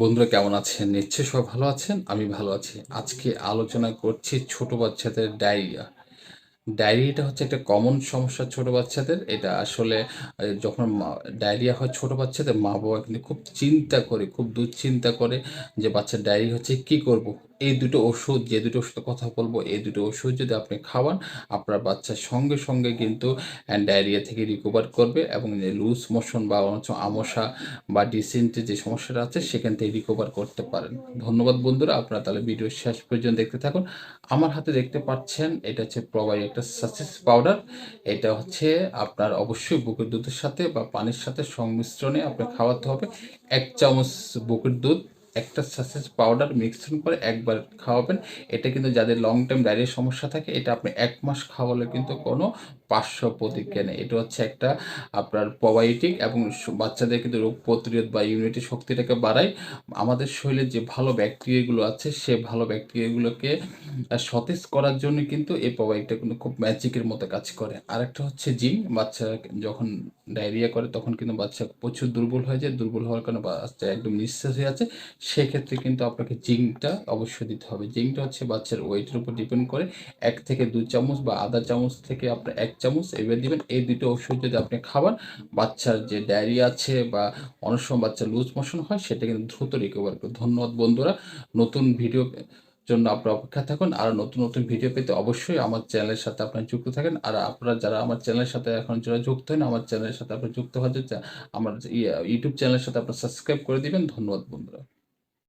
বন্ধুরা কেমন আছেন? নিশ্চয় সব ভালো আছেন, আমি ভালো আছি। আজকে আলোচনা করছি ছোট বাচ্চাদের ডায়রিয়া। ডায়রিয়াটা হচ্ছে একটা কমন সমস্যা ছোট বাচ্চাদের। এটা আসলে যখন ডায়রিয়া হয় ছোট বাচ্চাদের মা বাবা কিন্তু খুব চিন্তা করে, খুব দুশ্চিন্তা করে যে বাচ্চার ডায়রি হচ্ছে কি করব? এই দুটো ওষুধ, যে দুটো ওষুধের কথা বলব, এই দুটো ওষুধ যদি আপনি খাওয়ান, আপনার বাচ্চার সঙ্গে সঙ্গে কিন্তু ডায়রিয়া থেকে রিকভার করবে এবং লুজ মোশন বা আমশা বা ডিসেন্টের যে সমস্যাটা আছে, সেখান থেকে রিকভার করতে পারেন। ধন্যবাদ বন্ধুরা, আপনারা তাহলে ভিডিও শেষ পর্যন্ত দেখতে থাকুন। আমার হাতে দেখতে পাচ্ছেন, এটা হচ্ছে প্রবাই একটা সাসেস পাউডার এটা হচ্ছে আপনার অবশ্যই বুকের দুধের সাথে বা পানির সাথে সংমিশ্রণে আপনার খাওয়াতে হবে। এক চামচ বুকের দুধ একটা সাসেস পাউডার মিক্সন করে একবার খাওয়াবেন। এটা কিন্তু যাদের লং টাইম ডায়রিয়ার সমস্যা থাকে, এটা আপনি এক মাস খাওয়ালে কিন্তু কোনো পার্শ্ব প্রতিক্রিয়া নেই। এটা হচ্ছে একটা আপনার প্রোবায়োটিক এবং বাচ্চাদের কিন্তু রোগ প্রতিরোধ বা ইমিউনিটি শক্তিটাকে বাড়ায়। আমাদের শরীরে যে ভালো ব্যাকটেরিয়াগুলো আছে, সে ভালো ব্যাকটেরিয়াগুলোকে সতেজ করার জন্য কিন্তু এই প্রোবায়োটিকটা কিন্তু খুব ম্যাজিকের মতো কাজ করে। আরেকটা হচ্ছে জিঙ্ক বাচ্চা যখন ডায়রিয়া করে, তখন কিন্তু বাচ্চা প্রচুর দুর্বল হয়ে যায়। দুর্বল হওয়ার কারণে বাচ্চা একদম নিঃশ্বাস হয়ে আছে সেক্ষেত্রে কিন্তু আপনাকে জিঙ্কটা অবশ্যই দিতে হবে। জিঙ্কটা হচ্ছে বাচ্চার ওয়েটের উপর ডিপেন্ড করে। এক থেকে দুই চামচ বা আধা চামচ থেকে আপনার এক চামচ এবার দিবেন। এই দুটো ওষুধ যদি আপনি খাবার, বাচ্চার যে ডায়রিয়া আছে বা অনেক সময় বাচ্চার লুজ মোশন হয়, সেটা কিন্তু দ্রুত রিকভার করে ধন্যবাদ বন্ধুরা। নতুন ভিডিও জন্য আপনারা অপেক্ষা থাকুন। আর নতুন নতুন ভিডিও পেতে অবশ্যই আমার চ্যানেলের সাথে আপনারা যুক্ত থাকেন। আর আপনারা যারা আমার চ্যানেলের সাথে এখন যারা যুক্ত হন আমার চ্যানেলের সাথে আপনারা যুক্ত হওয়ার জন্য আমার ইউটিউব চ্যানেলের সাথে আপনারা সাবস্ক্রাইব করে দিবেন। ধন্যবাদ বন্ধুরা।